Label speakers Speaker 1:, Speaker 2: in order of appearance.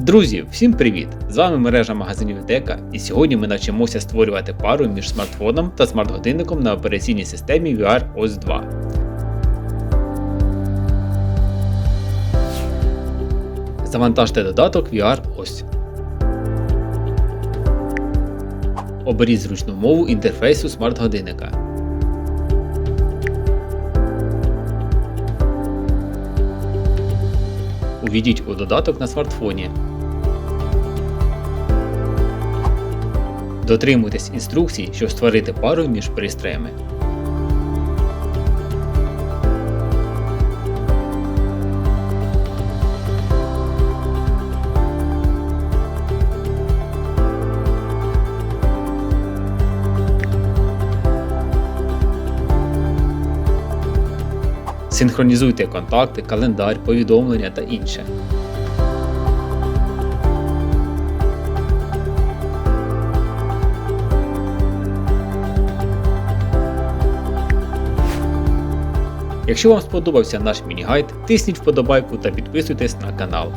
Speaker 1: Друзі, всім привіт! З вами мережа магазинів Дека, і сьогодні ми навчимося створювати пару між смартфоном та смарт-годинником на операційній системі VR OS 2. Завантажте додаток VR OS. Оберіть зручну мову інтерфейсу смарт-годинника. Увійдіть у додаток на смартфоні. Дотримуйтесь інструкцій, щоб створити пару між пристроями. Синхронізуйте контакти, календар, повідомлення та інше. Якщо вам сподобався наш міні-гайд, тисніть вподобайку та підписуйтесь на канал.